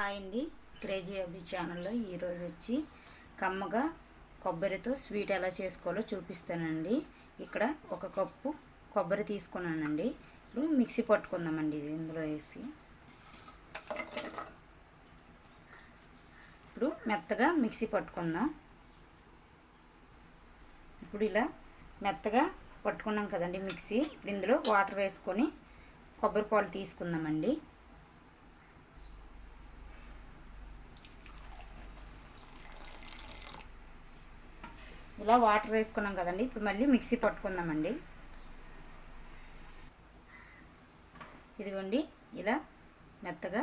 Hi అండి. Crazy అభి ఛానల్లో ఈరోజు వచ్చి కమ్మగా కొబ్బరితో స్వీట్ ఎలా చేసుకోవాలో చూపిస్తానండి. ఇక్కడ ఒక కప్పు కొబ్బరి తీసుకున్నానండి. ఇప్పుడు మిక్సీ పట్టుకుందామండి ఇది ఇందులో వేసి. ఇప్పుడు మెత్తగా మిక్సీ పట్టుకుందాం. ఇప్పుడు ఇలా మెత్తగా పట్టుకున్నాం కదండి మిక్సీ. ఇప్పుడు ఇందులో వాటర్ వేసుకొని కొబ్బరి పాలు తీసుకుందామండి. ఇలా వాటర్ వేసుకున్నాం కదండి. ఇప్పుడు మళ్ళీ మిక్సీ పట్టుకుందామండి. ఇదిగోండి ఇలా మెత్తగా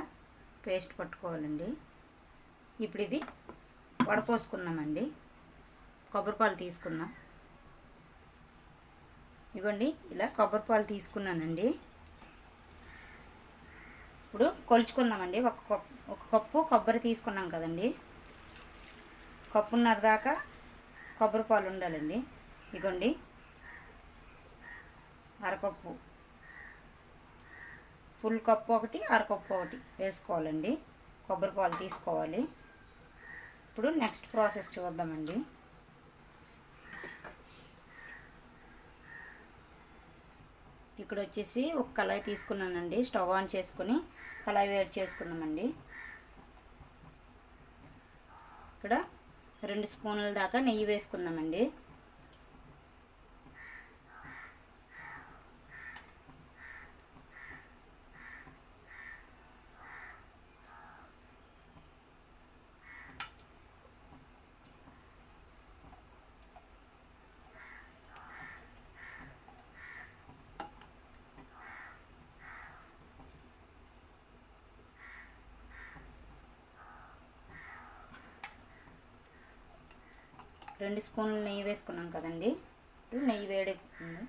పేస్ట్ పట్టుకోవాలండి. ఇప్పుడు ఇది వడపోసుకుందామండి. కొబ్బరిపాలు తీసుకుందాం. ఇదిగోండి ఇలా కొబ్బరిపాలు తీసుకున్నానండి. ఇప్పుడు కొలుచుకుందామండి. ఒక కప్పు ఒక కప్పు కొబ్బరి తీసుకున్నాం కదండి. కప్పున్నర దాకా కొబ్బరి పాలు ఉండాలండి. ఇగోండి. అరకప్పు. ఫుల్ కప్పు ఒకటి అరకప్పు ఒకటి వేసుకోవాలండి. కొబ్బరి పాలు తీసుకోవాలి. ఇప్పుడు నెక్స్ట్ ప్రాసెస్ చూద్దామండి. ఇక్కడ వచ్చేసి ఒక కళాయి తీసుకున్నానండి. స్టవ్ ఆన్ చేసుకుని కళాయి వేడి చేసుకున్నామండి. ఇక్కడ రెండు స్పూన్ల దాకా నెయ్యి వేసుకుందామండి. రెండు స్పూన్లు నెయ్యి వేసుకున్నాం కదండి. ఇప్పుడు నెయ్యి వేడెక్కుతుంది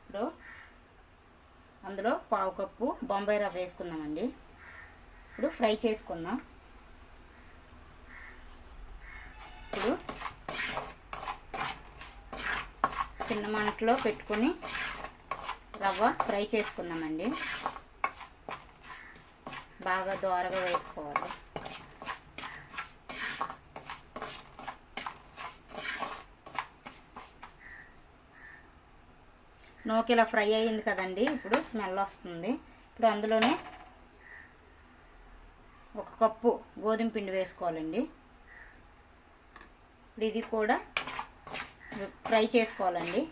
ఇప్పుడు అందులో పావు కప్పు బొంబాయి రవ్వ వేసుకుందామండి. ఇప్పుడు ఫ్రై చేసుకుందాం. ఇప్పుడు చిన్న మంటలో పెట్టుకొని రవ్వ ఫ్రై చేసుకుందామండి. బాగా దోరగా వేసుకోవాలి. నోకి ఇలా ఫ్రై అయ్యింది కదండి ఇప్పుడు స్మెల్ వస్తుంది. ఇప్పుడు అందులోనే ఒక కప్పు గోధుమ పిండి వేసుకోవాలండి. ఇప్పుడు ఇది కూడా ఫ్రై చేసుకోవాలండి.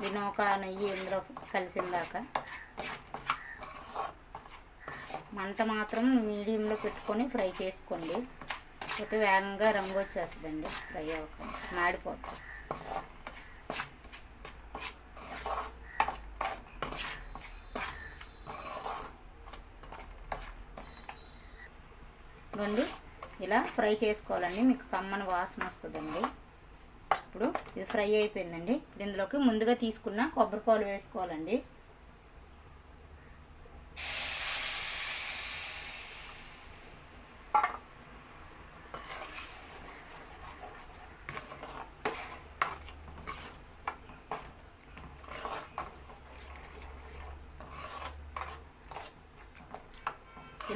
ఇది నూక నెయ్యి ఇందులో కలిసిందాక మంట మాత్రం మీడియంలో పెట్టుకొని ఫ్రై చేసుకోండి. అయితే వేగంగా రంగు వచ్చేస్తుందండి ఫ్రై అవ్వకుండా మాడిపోతుంది ఇవ్వండి ఇలా ఫ్రై చేసుకోవాలండి. మీకు కమ్మని వాసన వస్తుందండి. ఇప్పుడు ఇది ఫ్రై అయిపోయిందండి. ఇప్పుడు ఇందులోకి ముందుగా తీసుకున్న కొబ్బరి పాలు వేసుకోవాలండి.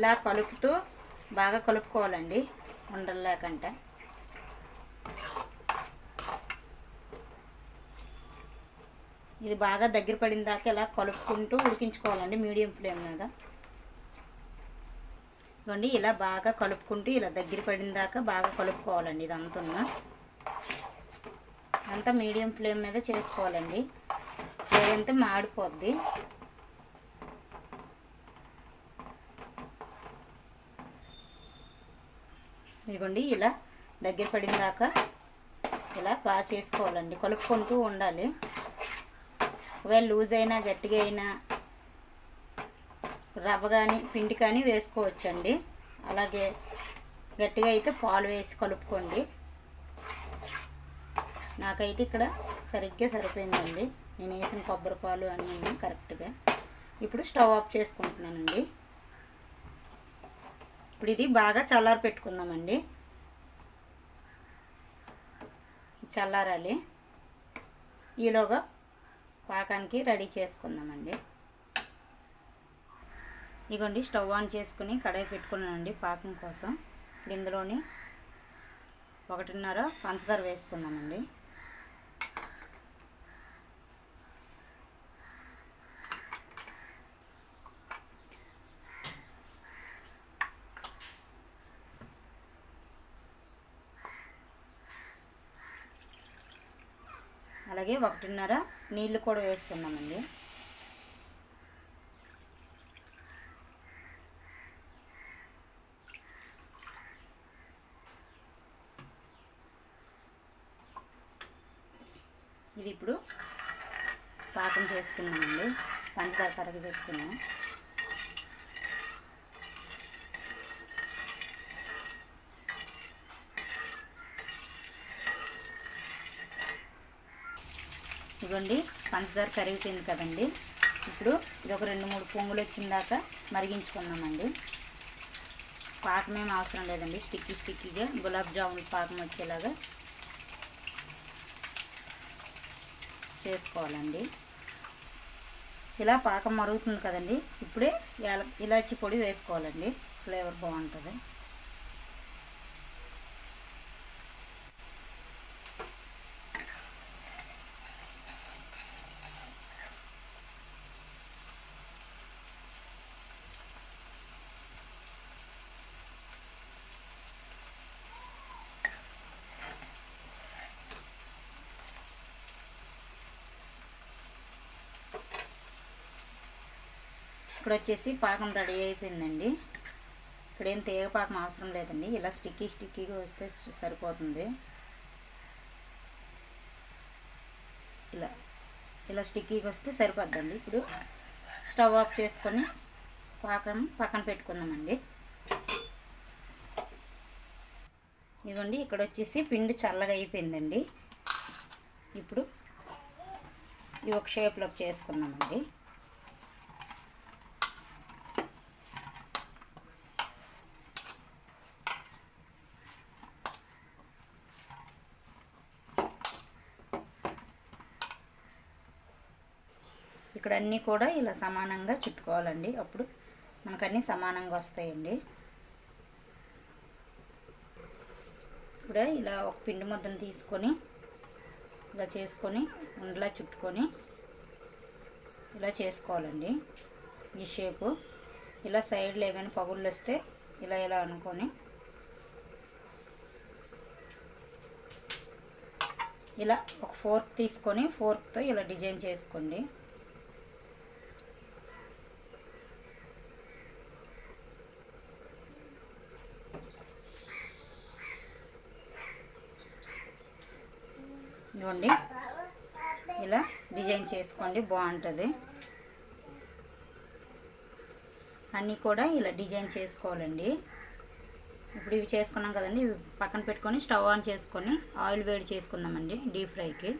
ఇలా కలుపుతూ బాగా కలుపుకోవాలండి ఉండలు ఇది బాగా దగ్గర పడిన దాకా ఇలా కలుపుకుంటూ ఉడికించుకోవాలండి మీడియం ఫ్లేమ్ మీద. ఇవ్వండి ఇలా బాగా కలుపుకుంటూ ఇలా దగ్గర పడిన దాకా బాగా కలుపుకోవాలండి ఇదంతా. అంతా మీడియం ఫ్లేమ్ మీద చేసుకోవాలండి. లేదంటే మాడిపోద్ది. ఇదిగోండి ఇలా దగ్గర పడిన దాకా ఇలా బాగా చేసుకోవాలండి. కలుపుకుంటూ ఉండాలి. ఒకవేళ లూజ్ అయినా గట్టిగా అయినా రవ్వ కానీ పిండి కానీ వేసుకోవచ్చండి. అలాగే గట్టిగా అయితే పాలు వేసి కలుపుకోండి. నాకైతే ఇక్కడ సరిగ్గా సరిపోయిందండి. నేను వేసిన కొబ్బరి పాలు అన్నీ కరెక్ట్గా. ఇప్పుడు స్టవ్ ఆఫ్ చేసుకుంటున్నానండి. ఇప్పుడు ఇది బాగా చల్లారి పెట్టుకుందామండి. చల్లారాలి. ఈలోగా పాకానికి రెడీ చేసుకుందామండి. ఇగోండి స్టవ్ ఆన్ చేసుకుని కడాయి పెట్టుకున్నానండి పాకం కోసం. ఇప్పుడు ఇందులోని ఒకటిన్నర పంచదార వేసుకుందామండి. అలాగే ఒకటిన్నర నీళ్ళు కూడా వేసుకున్నామండి ఇది ఇప్పుడు పాకం చేసుకున్నామండి. పంచదార కరగ పెట్టుకున్నాం. ఇదిగోండి పంచదార కరిగిపోయింది కదండి. ఇప్పుడు ఇది ఒక రెండు మూడు పొంగులు వచ్చిన దాకా మరిగించుకున్నామండి. పాకం ఏం అవసరం లేదండి స్టిక్కీ స్టిక్కీగా గులాబ్ జామున్ పాకం వచ్చేలాగా చేసుకోవాలండి. ఇలా పాకం మరుగుతుంది కదండి ఇప్పుడే ఇలాచి పొడి వేసుకోవాలండి ఫ్లేవర్ బాగుంటుంది. ఇక్కడ వచ్చేసి పాకం రెడీ అయిపోయిందండి. ఇక్కడ ఏం తీగ పాకం అవసరం లేదండి. ఇలా స్టిక్కీ స్టిక్కీగా వస్తే సరిపోతుంది. ఇలా ఇలా స్టిక్కీగా వస్తే సరిపోద్దండి. ఇప్పుడు స్టవ్ ఆఫ్ చేసుకొని పాకం పక్కన పెట్టుకుందామండి. ఇదిగోండి ఇక్కడ వచ్చేసి పిండి చల్లగా అయిపోయిందండి. ఇప్పుడు ఈ ఒక షేప్లోకి చేసుకుందామండి. ఇక్కడ అన్నీ కూడా ఇలా సమానంగా చుట్టుకోవాలండి. అప్పుడు మనకు అన్నీ సమానంగా వస్తాయండి. ఇప్పుడు ఇలా ఒక పిండి ముద్దను తీసుకొని ఇలా చేసుకొని ఉండలా చుట్టుకొని ఇలా చేసుకోవాలండి. ఈ షేపు ఇలా సైడ్లో ఏమైనా పగుళ్ళు వస్తే ఇలా ఇలా అనుకొని ఇలా ఒక ఫోర్క్ తీసుకొని ఫోర్క్తో ఇలా డిజైన్ చేసుకోండి. ఇదిగోండి ఇలా డిజైన్ చేసుకోండి బాగుంటుంది. అన్నీ కూడా ఇలా డిజైన్ చేసుకోవాలండి. ఇప్పుడు ఇవి చేసుకున్నాం కదండి ఇవి పక్కన పెట్టుకొని స్టవ్ ఆన్ చేసుకొని ఆయిల్ వేడి చేసుకుందామండి డీప్ ఫ్రైకి.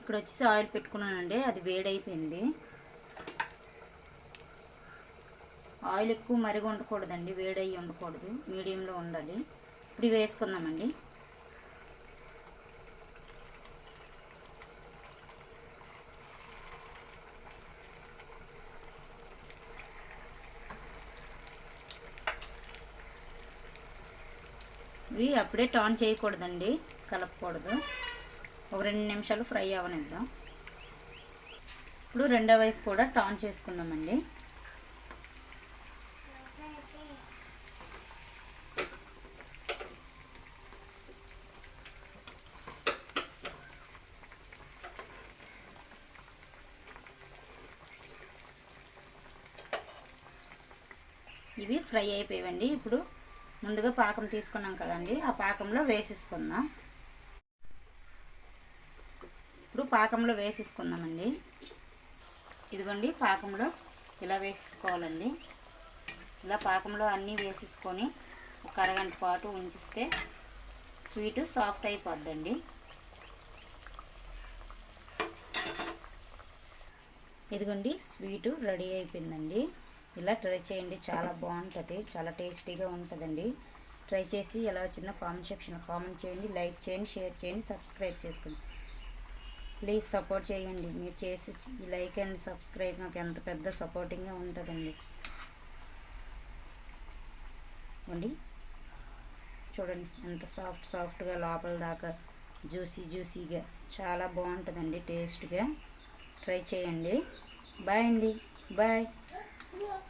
ఇక్కడ వచ్చేసి ఆయిల్ పెట్టుకున్నానండి అది వేడైపోయింది. ఆయిల్ ఎక్కువ మరిగి ఉండకూడదండి వేడయ్యి ఉండకూడదు మీడియంలో ఉండాలి. ఇప్పుడు ఇవి వేసుకుందామండి. ఇవి అప్పుడే టర్న్ చేయకూడదండి కలపకూడదు. ఒక రెండు నిమిషాలు ఫ్రై అవనిద్దాం. ఇప్పుడు రెండో వైపు కూడా టర్న్ చేసుకుందామండి. ఇవి ఫ్రై అయిపోయావండి ఇప్పుడు ముందుగా పాకం తీసుకున్నాం కదండి. ఆ పాకంలో వేసేసుకుందాం. ఇప్పుడు పాకంలో వేసేసుకుందామండి. ఇదిగోండి పాకంలో ఇలా వేసేసుకోవాలండి. ఇలా పాకంలో అన్నీ వేసేసుకొని ఒక అరగంట పాటు ఉంచిస్తే స్వీటు సాఫ్ట్ అయిపోద్దండి. ఇదిగోండి స్వీటు రెడీ అయిపోయిందండి. ఇలా ట్రై చేయండి. చాలా బాగుంటుంది. చాలా టేస్టీగా ఉంటుందండి. ట్రై చేసి ఎలా వచ్చిందో కామెంట్ సెక్షన్లో కామెంట్ చేయండి. లైక్ చేయండి షేర్ చేయండి సబ్స్క్రైబ్ చేసుకోండి. ప్లీజ్ సపోర్ట్ చేయండి. మీరు చేసి లైక్ అండ్ సబ్స్క్రైబ్ నాకు ఎంత పెద్ద సపోర్టింగ్గా ఉంటుందండి. అండి? చూడండి ఎంత సాఫ్ట్ సాఫ్ట్గా లోపల దాకా జ్యూసీ జ్యూసీగా చాలా బాగుంటుందండి. టేస్ట్గా ట్రై చేయండి. బాయ్ అండి. బాయ్. Yeah.